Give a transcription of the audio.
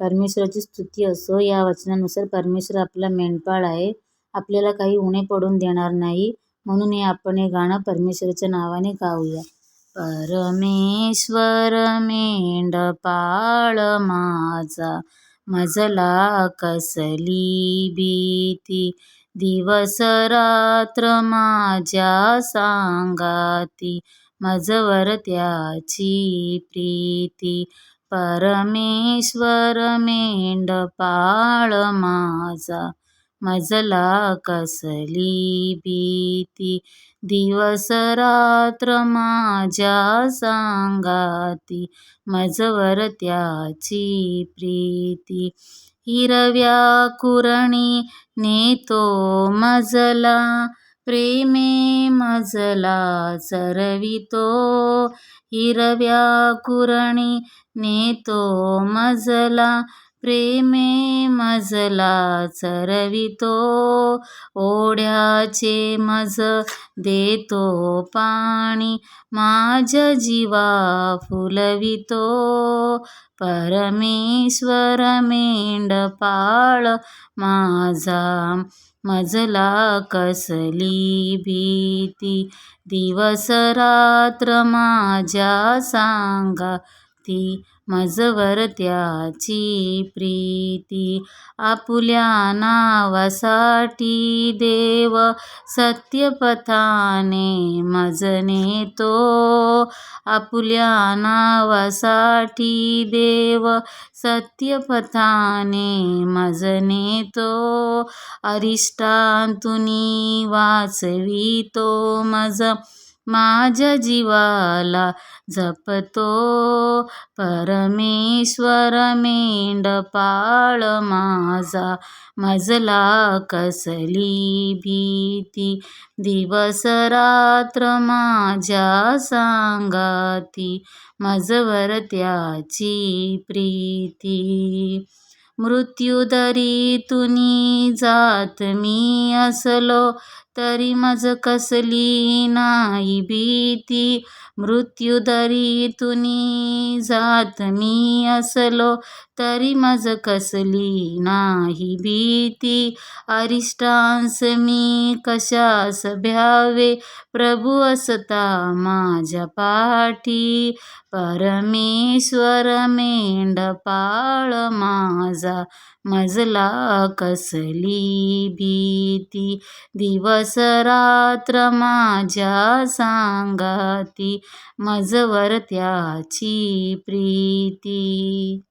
परमेश्वराची स्तुती असो या वचनानुसार परमेश्वर आपला मेंढपाळ आहे. आपल्याला काही उणे पडून देणार नाही. म्हणून हे आपण हे गाणं परमेश्वराच्या नावाने गाऊया. परमेश्वर मेंढपाळ माझा मजला कसली भीती? दिवस रात्र माझ्या सांगाती मजवर त्याची प्रीती. परमेश्वर मेंढपाळ माझा मजला कसली भीती. दिवस रात्र माझ्या सांगाती मजवर त्याची प्रीती. हिरव्या कुरणी नेतो मजला प्रेमे मजला चरवितो. हिरव्या कुरणी नेतो मजला प्रेमे मजला चरवितो. ओढ्याचे मज देतो पाणी माझ्या जीवा फुलवितो. परमेश्वर मेंढपाळ माझा मजला कसली भीती? दिवस रात्र माझ्या सांगा ती मजवर त्याची प्रीती. आपुल्या नावासाठी देव सत्यपथाने मज नेतो आपुल्या नावासाठी देव सत्यपथाने मज नेतो अरिष्टांतुनी वाचवितो मज माझ्या जीवाला जपतो. परमेश्वर मेंढपाळ माझा. मजला कसली भीती. दिवस रात्र माझ्या सांगाती. मजवर त्याची प्रीती. मृत्युदरीतुनी जात मी असलो तरी मज कसली नाही भीती. मृत्युदरीतुनी जात मी असलो तरी मज कसली नाही भीती. अरिष्टांस मी कशास भ्यावे? प्रभू असता माझ्या पाठी. परमेश्वर मेंढपाळ माझा. मजला कसली भीती. दिवस दिवस रात्र माझ्या सांगाती मजवर त्याची प्रीती.